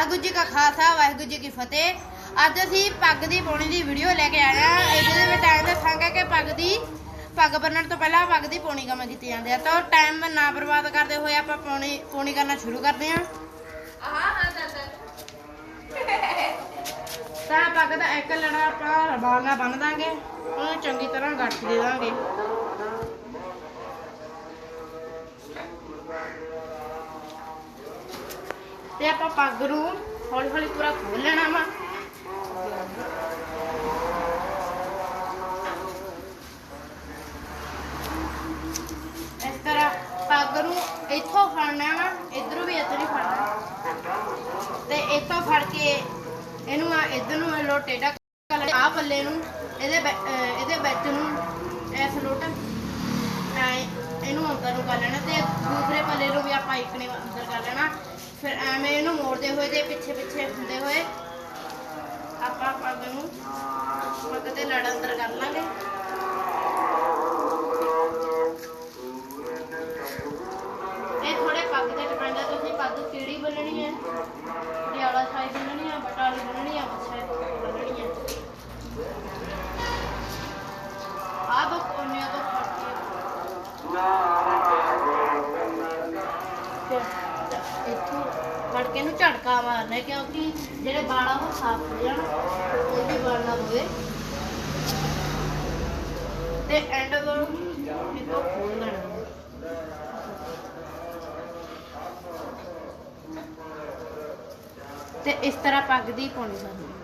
ਵਾਹਿਗੁਰੂ ਜੀ ਕਾ ਖਾਲਸਾ, ਵਾਹਿਗੁਰੂ ਜੀ ਕੀ ਫਤਿਹ। ਅੱਜ ਅਸੀਂ ਪੱਗ ਦੀ ਪਾਉਣੀ ਦੀ ਵੀਡੀਓ ਲੈ ਕੇ ਆਏ ਇਹਦੇ ਵਿੱਚ ਟਾਈਮ ਦੱਸਾਂਗੇ ਕਿ ਪੱਗ ਦੀ, ਪੱਗ ਬੰਨਣ ਤੋਂ ਪਹਿਲਾਂ ਪੱਗ ਦੀ ਪਾਉਣੀ ਕਿਵੇਂ ਕੀਤੀ ਜਾਂਦੀ ਆ। ਤਾਂ ਟਾਈਮ ਨਾ ਬਰਬਾਦ ਕਰਦੇ ਹੋਏ ਆਪਾਂ ਪਾਉਣੀ ਪਾਉਣੀ ਕਰਨਾ ਸ਼ੁਰੂ ਕਰਦੇ ਹਾਂ। ਤਾਂ ਪੱਗ ਦਾ ਇੱਕ ਲੜਾ ਆਪਾਂ ਰਬਾਲ ਨਾਲ ਬੰਨ ਦਾਂਗੇ। ਉਹਨੂੰ ਚੰਗੀ ਤਰ੍ਹਾਂ ਗੱਠ ਦੇ ਦਾਂਗੇ। ਤੇ ਆਪਾਂ ਪੱਗ ਨੂੰ ਹੌਲੀ ਹੌਲੀ ਪੂਰਾ ਖੋਲ ਲੈਣਾ ਵਾ। ਇਸ ਤਰ੍ਹਾਂ ਪੱਗ ਨੂੰ ਇੱਥੋਂ ਫੜਨਾ ਵਾ, ਇਧਰੋਂ ਵੀ ਇੱਧਰ ਹੀ ਫੜਨਾ। ਤੇ ਇੱਥੋਂ ਫੜ ਕੇ ਇਹਨੂੰ ਆ ਇਧਰ ਨੂੰ ਇਹ ਲੋ ਟੇਢਾ ਕਰ ਆ ਪੱਲੇ ਨੂੰ, ਇਹਦੇ ਇਹਦੇ ਵਿੱਚ ਨੂੰ ਇਸ ਲੋਟ ਐ ਇਹਨੂੰ ਅੰਦਰ ਨੂੰ ਕਰ ਲੈਣਾ ਤੇ ਦੂਸਰੇ ਪੱਲੇ ਨੂੰ ਵੀ ਆਪਾਂ ਇੱਕ ਨੇ ਅੰਦਰ ਕਰ ਲੈਣਾ। ਫਿਰ ਐਵੇਂ ਇਹਨੂੰ ਮੋੜਦੇ ਹੋਏ ਤੇ ਪਿੱਛੇ ਪਿੱਛੇ ਹੁੰਦੇ ਹੋਏ ਆਪਾਂ ਪੱਗ ਨੂੰ ਪੱਗ ਤੇ ਲੜ ਅੰਦਰ ਕਰ ਲਾਂਗੇ। ਇਹ ਥੋੜੇ ਪੱਗ ਤੇ ਡਿਪੈਂਡ ਹੈ ਤੁਸੀਂ ਪੱਗ ਕਿਹੜੀ ਬੰਨਣੀ ਹੈ? ਪਟਿਆਲਾ ਸਾਈਜ਼ ਬੰਨਣੀ ਹੈ ਬਟਾਲੀ ਬੰਨਣੀ ਹੈ ਮੱਛਾ ਬੰਨਣੀ ਹੈ ਆ ਦੋ ਤੋਂ ਫੜ ਕੇ ਨੂੰ ਝਟਕਾ ਮਾਰਨਾ ਹੈ, ਕਿਉਂਕਿ ਜਿਹੜੇ ਵਾਲ ਆ ਉਹ ਸਾਫ਼ ਹੋ ਜਾਣ ਕੋਈ ਵੀ ਵਾਲ ਨਾ ਹੋਵੇ। ਤੇ ਐਂਡ ਤੋਂ ਖੋਲ ਲੈਣਾ। ਤੇ ਇਸ ਤਰ੍ਹਾਂ ਪੱਗ ਦੀ ਪਾਉਣੀ ਸਾਨੂੰ